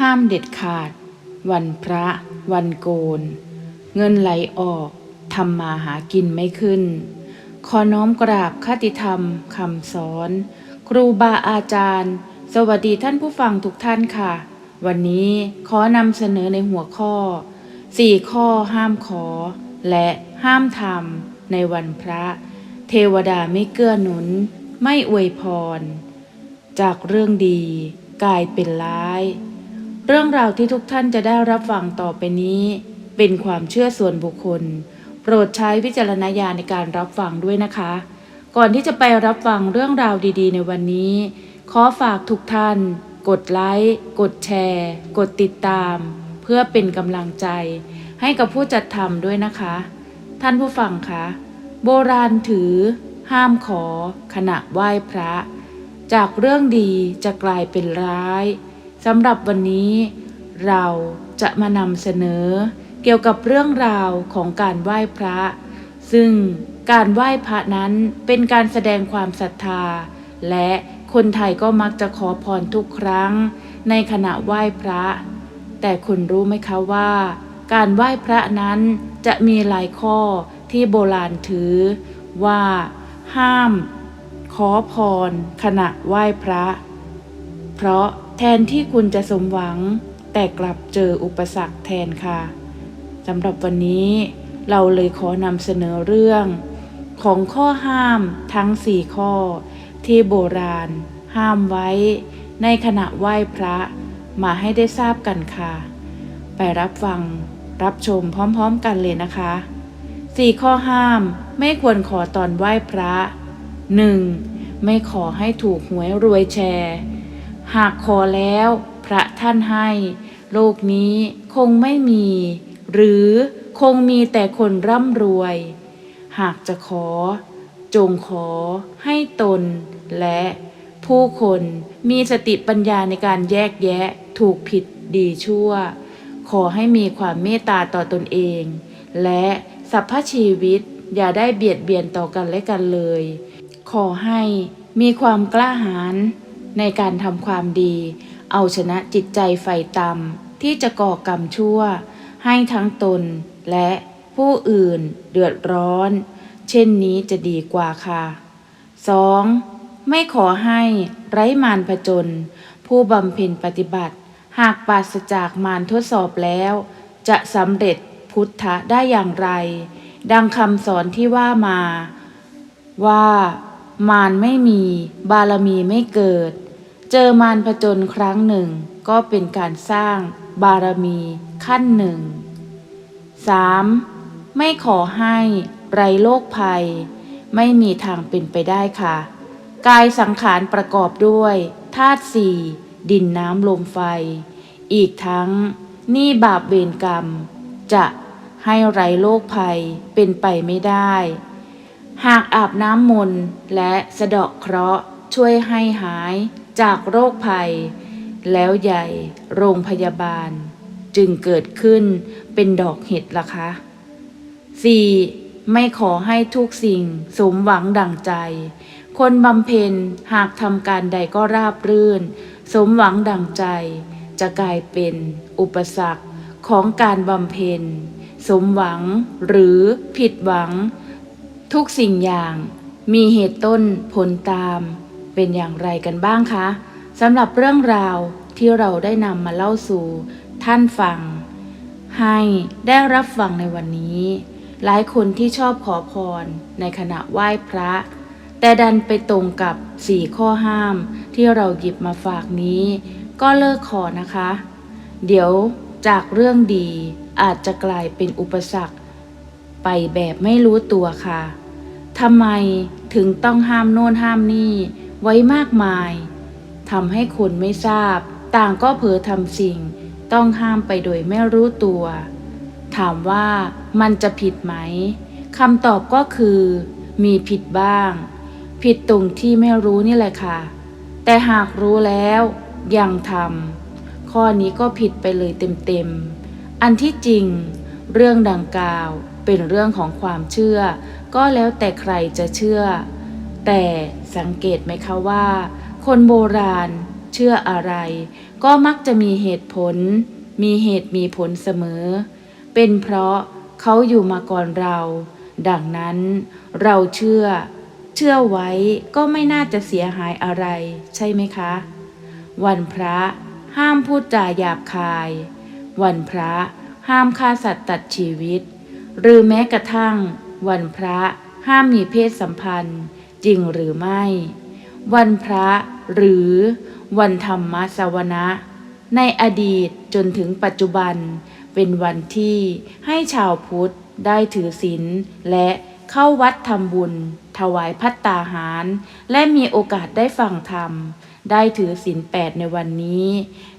ห้ามเด็ดขาด วันพระ วันโกน เงินไหลออกทำมาหากินไม่ขึ้น ขอน้อมกราบคติธรรมคำสอน ครูบาอาจารย์ สวัสดีท่านผู้ฟังทุกท่านค่ะ วันนี้ขอนำเสนอในหัวข้อสี่ข้อห้ามขอ และห้ามทำในวันพระ เทวดาไม่เกื้อหนุน ไม่อวยพร จากเรื่องดีกลายเป็นร้าย เรื่องราวที่ทุกท่านจะได้รับฟังต่อไปนี้ เป็นความเชื่อส่วนบุคคล โปรดใช้วิจารณญาณในการรับฟังด้วยนะคะ ก่อนที่จะไปรับฟังเรื่องราวดีๆ ในวันนี้ ขอฝากทุกท่าน กดไลค์กดแชร์ กดติดตาม เพื่อเป็นกำลังใจ ให้กับผู้จัดทำด้วยนะคะ ท่านผู้ฟังคะโบราณถือ ห้ามขอ ขณะไหว้พระ จากเรื่องดีจะกลายเป็นร้าย สำหรับวันนี้เราจะมานำเสนอเกี่ยวกับเรื่องราวของการไหว้พระ ซึ่งการไหว้พระนั้นเป็นการแสดงความศรัทธา และคนไทยก็มักจะขอพรทุกครั้ง ในขณะไหว้พระ แต่คุณรู้ไหมคะว่า การไหว้พระนั้นจะมีหลายข้อที่โบราณถือ ว่า ห้าม ขอพรขณะไหว้พระ เพราะ แทนที่คุณจะสมหวัง แต่กลับเจออุปสรรคแทนค่ะสำหรับวันนี้เราเลยขอนำเสนอเรื่อง ของข้อห้ามทั้งสี่ข้อ ที่โบราณ ห้ามไว้ ในขณะไหว้พระมาให้ได้ทราบกันค่ะ ไปรับฟังรับชมพร้อมๆกันเลยนะคะสี่ข้อห้ามไม่ควรขอตอนไหว้พระ 1. ไม่ขอให้ถูกหวยรวยแชร์ หากขอแล้วพระท่านให้ โลกนี้คงไม่มี หรือคงมีแต่คนร่ำรวย หากจะขอ จงขอให้ตน และผู้คนมีสติปัญญาในการแยกแยะถูกผิดดีชั่ว ขอให้มีความเมตตาต่อตนเอง และสรรพชีวิตอย่าได้เบียดเบียนต่อกันและกันเลย ขอให้มีความกล้าหาญ ในการทำความดี เอาชนะจิตใจไฟต่ำที่จะก่อกรรมชั่ว ให้ทั้งตนและผู้อื่นเดือดร้อน เช่นนี้จะดีกว่าค่ะ 2. ไม่ขอให้ไร้มารผจญผู้บำเพ็ญปฏิบัติ หากปราศจากมารทดสอบแล้ว จะสำเร็จพุทธะได้อย่างไร ดังคำสอนที่ว่ามา ว่ามารไม่มี บารมีไม่เกิด เจอมารผจญครั้งหนึ่ง ก็เป็นการสร้างบารมีขั้นหนึ่ง 3. ไม่ขอให้ไรโรคภัย ไม่มีทางเป็นไปได้ค่ะ กายสังขารประกอบด้วยธาตุสี่ดินน้ำลมไฟ อีกทั้งนี่บาปเวรกรรม จะให้ไรโรคภัยเป็นไปไม่ได้ หากอาบน้ำมนต์และสะเดาะเคราะห์ช่วยให้หาย จากโรคภัย แล้วใหญ่โรงพยาบาล จึงเกิดขึ้นเป็นดอกเห็ดล่ะคะ 4. ไม่ขอให้ทุกสิ่งสมหวังดังใจ คนบำเพ็ญหากทำการใดก็ราบรื่น สมหวังดังใจ จะกลายเป็นอุปสรรคของการบำเพ็ญ สมหวังหรือผิดหวัง ทุกสิ่งอย่างมีเหตุต้นผลตาม เป็นอย่างไรกันบ้างคะสำหรับเรื่องราวที่เราได้นำมาเล่าสู่ท่านฟัง ให้ได้รับฟังในวันนี้ หลายคนที่ชอบขอพรในขณะไหว้พระ แต่ดันไปตรงกับสี่ข้อห้ามที่เราหยิบมาฝากนี้ ก็เลิกขอนะคะ เดี๋ยวจากเรื่องดีอาจจะกลายเป็นอุปสรรค ไปแบบไม่รู้ตัวค่ะทำไมถึงต้องห้ามโน่นห้ามนี่ ไว้มากมายทำให้คนไม่ทราบ ต่างก็เผลอทำสิ่ง ต้องห้ามไปโดยไม่รู้ตัว ถามว่ามันจะผิดไหมคำตอบก็คือ มีผิดบ้าง ผิดตรงที่ไม่รู้นี่แหละค่ะ แต่หากรู้แล้วยังทำข้อนี้ก็ผิดไปเลยเต็มๆ อันที่จริง เรื่องดังกล่าวเป็นเรื่องของความเชื่อ ก็แล้วแต่ใครจะเชื่อ แต่สังเกตไหมคะว่า คนโบราณเชื่ออะไร ก็มักจะมีเหตุผล มีเหตุมีผลเสมอ เป็นเพราะเขาอยู่มาก่อนเรา ดังนั้นเราเชื่อ เชื่อไว้ก็ไม่น่าจะเสียหายอะไร ใช่ไหมคะ วันพระห้ามพูดจาหยาบคาย วันพระห้ามฆ่าสัตว์ตัดชีวิต หรือแม้กระทั่ง วันพระห้ามมีเพศสัมพันธ์ จริงหรือไม่ วันพระหรือวันธรรมสวนะ ในอดีตจนถึงปัจจุบัน เป็นวันที่ให้ชาวพุทธได้ถือศีลและเข้าวัดทำบุญ ถวายพัตตาหาร และมีโอกาสได้ฟังธรรม ได้ถือศีลแปดในวันนี้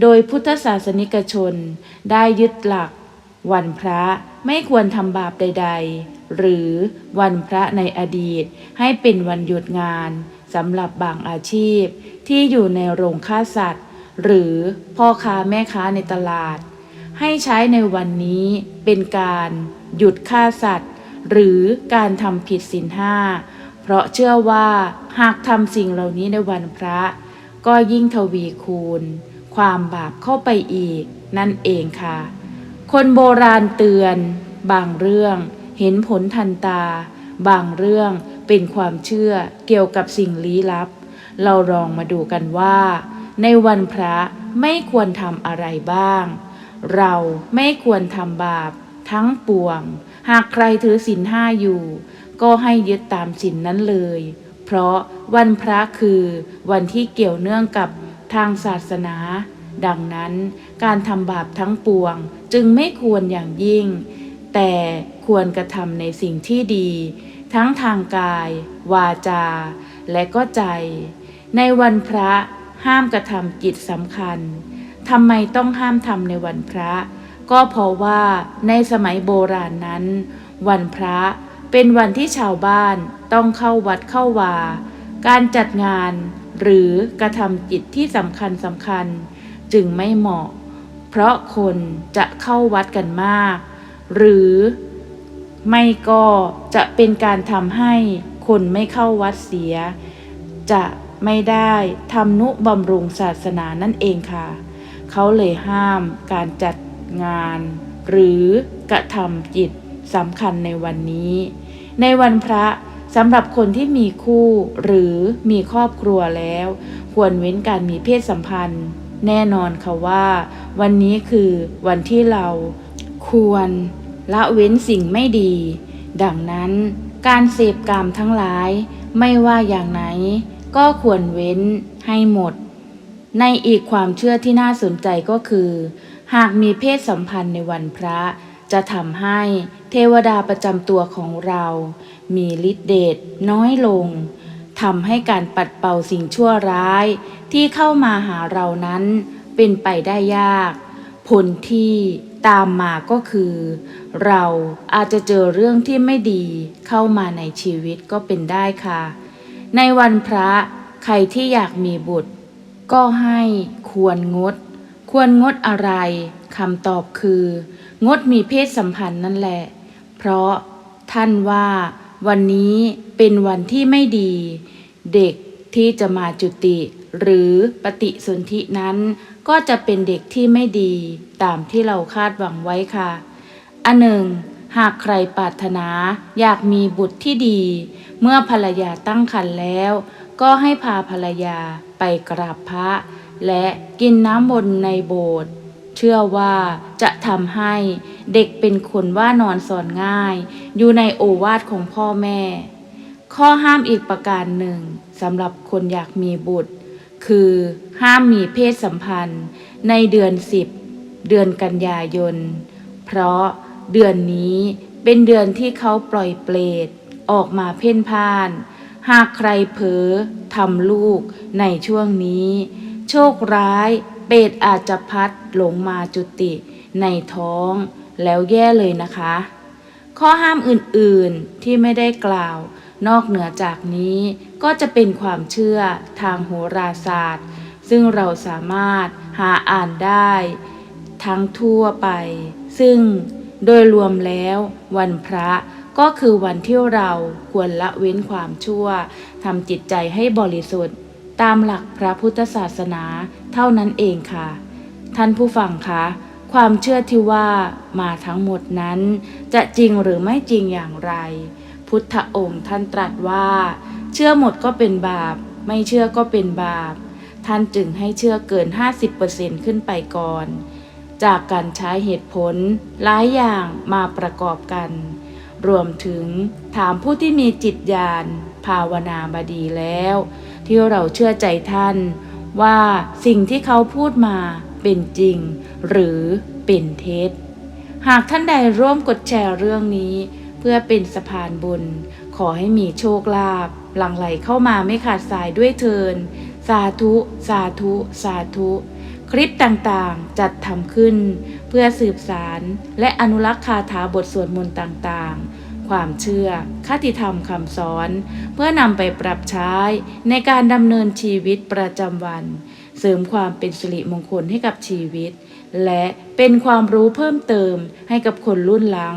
โดยพุทธศาสนิกชนได้ยึดหลัก วันพระไม่ควรทำบาปใด ๆ หรือวันพระในอดีตให้เป็นวันหยุดงานสำหรับบางอาชีพ ที่อยู่ในโรงฆ่าสัตว์ หรือพ่อค้าแม่ค้าในตลาด ให้ใช้ในวันนี้เป็นการหยุดฆ่าสัตว์ หรือการทำผิดศีลห้าเพราะเชื่อว่าหากทำสิ่งเหล่านี้ในวันพระ ก็ยิ่งทวีคูณ ความบาปเข้าไปอีกนั่นเองค่ะ คนโบราณเตือน บางเรื่องเห็นผลทันตา บางเรื่องเป็นความเชื่อเกี่ยวกับสิ่งลี้ลับ เราลองมาดูกันว่า ในวันพระไม่ควรทำอะไรบ้าง เราไม่ควรทำบาปทั้งปวง หากใครถือศีลห้าอยู่ ก็ให้ยึดตามศีลนนั้นเลย เพราะวันพระคือวันที่เกี่ยวเนื่องกับทางศาสนา ดังนั้นการทำบาปทั้งปวงจึงไม่ควรอย่างยิ่ง แต่ควรกระทำในสิ่งที่ดี ทั้งทางกาย วาจา และก็ใจ ในวันพระห้ามกระทำกิจสำคัญทำไมต้องห้ามทำในวันพระ ก็เพราะว่าในสมัยโบราณนั้น วันพระเป็นวันที่ชาวบ้านต้องเข้าวัดเข้าวา การจัดงานหรือกระทำกิจที่สำคัญสำคัญ จึงไม่เหมาะ เพราะคนจะเข้าวัดกันมาก หรือไม่ก็จะเป็นการทำให้คนไม่เข้าวัดเสีย จะไม่ได้ทำนุบำรุงศาสนานั่นเองค่ะ เขาเลยห้ามการจัดงาน หรือกระทำจิตสำคัญในวันนี้ ในวันพระสำหรับคนที่มีคู่หรือมีครอบครัวแล้ว ควรเว้นการมีเพศสัมพันธ์ แน่นอนค่ะว่า วันนี้คือวันที่เราควรละเว้นสิ่งไม่ดี ดังนั้นการเสพกามทั้งหลาย ไม่ว่าอย่างไหน ก็ควรเว้นให้หมด ในอีกความเชื่อที่น่าสนใจก็คือ หากมีเพศสัมพันธ์ในวันพระ จะทำให้เทวดาประจำตัวของเรา มีฤทธิเดชน้อยลง ทำให้การปัดเป่าสิ่งชั่วร้ายที่เข้ามาหาเรานั้นเป็นไปได้ยาก ผลที่ตามมาก็คือ เราอาจจะเจอเรื่องที่ไม่ดีเข้ามาในชีวิตก็เป็นได้ค่ะ ในวันพระใครที่อยากมีบุตร ก็ให้ควรงด ควรงดอะไรคำตอบคือ งดมีเพศสัมพันธ์นั่นแหละ เพราะท่านว่าวันนี้เป็นวันที่ไม่ดี เด็กที่จะมาจุติ หรือปฏิสนธินั้น ก็จะเป็นเด็กที่ไม่ดีตามที่เราคาดหวังไว้ค่ะ อันหนึ่ง หากใครปรารถนาอยากมีบุตรที่ดี เมื่อภรรยาตั้งครรภ์แล้ว ก็ให้พาภรรยาไปกราบพระ และกินน้ำมนต์ในโบสถ์เชื่อว่าจะทำให้เด็กเป็นคนว่านอนสอนง่าย อยู่ในโอวาทของพ่อแม่ ข้อห้ามอีกประการหนึ่งสำหรับคนอยากมีบุตร คือห้ามมีเพศสัมพันธ์ในเดือนสิบเดือนกันยายน เพราะเดือนนี้เป็นเดือนที่เขาปล่อยเปรตออกมาเพ่นพ่าน หากใครเผลอทำลูกในช่วงนี้ โชคร้ายเปรตอาจจะพัดหลงมาจุติในท้องแล้วแย่เลยนะคะ ข้อห้ามอื่นๆที่ไม่ได้กล่าว นอกเหนือจากนี้ก็จะเป็นความเชื่อทางโหราศาสตร์ ซึ่งเราสามารถหาอ่านได้ ทั้งทั่วไป ซึ่งโดยรวมแล้ววันพระก็คือวันที่เราควรละเว้นความชั่วทำจิตใจให้บริสุทธิ์ ตามหลักพระพุทธศาสนาเท่านั้นเองค่ะ ท่านผู้ฟังคะความเชื่อที่ว่ามาทั้งหมดนั้น จะจริงหรือไม่จริงอย่างไร พุทธองค์ท่านตรัสว่า เชื่อหมดก็เป็นบาป ไม่เชื่อก็เป็นบาป ท่านจึงให้เชื่อเกิน 50%ขึ้นไปก่อน จากการใช้เหตุผลหลายอย่างมาประกอบกัน รวมถึงถามผู้ที่มีจิตญาณภาวนาบดีแล้ว ที่เราเชื่อใจท่าน ว่าสิ่งที่เขาพูดมาเป็นจริง หรือเป็นเท็จหากท่านใดร่วมกดแชร์เรื่องนี้ เพื่อเป็นสะพานบุญ ขอให้มีโชคลาภหลั่งไหลเข้ามาไม่ขาดสายด้วยเทิน สาธุ สาธุ สาธุ คลิปต่างๆจัดทำขึ้น เพื่อสืบสารและอนุรักษ์คาถาบทสวดมนต์ต่างๆความเชื่อ คติธรรมคำสอน เพื่อนำไปปรับใช้ในการดำเนินชีวิตประจำวัน เสริมความเป็นสิริมงคลให้กับชีวิต และเป็นความรู้เพิ่มเติมให้กับคนรุ่นหลัง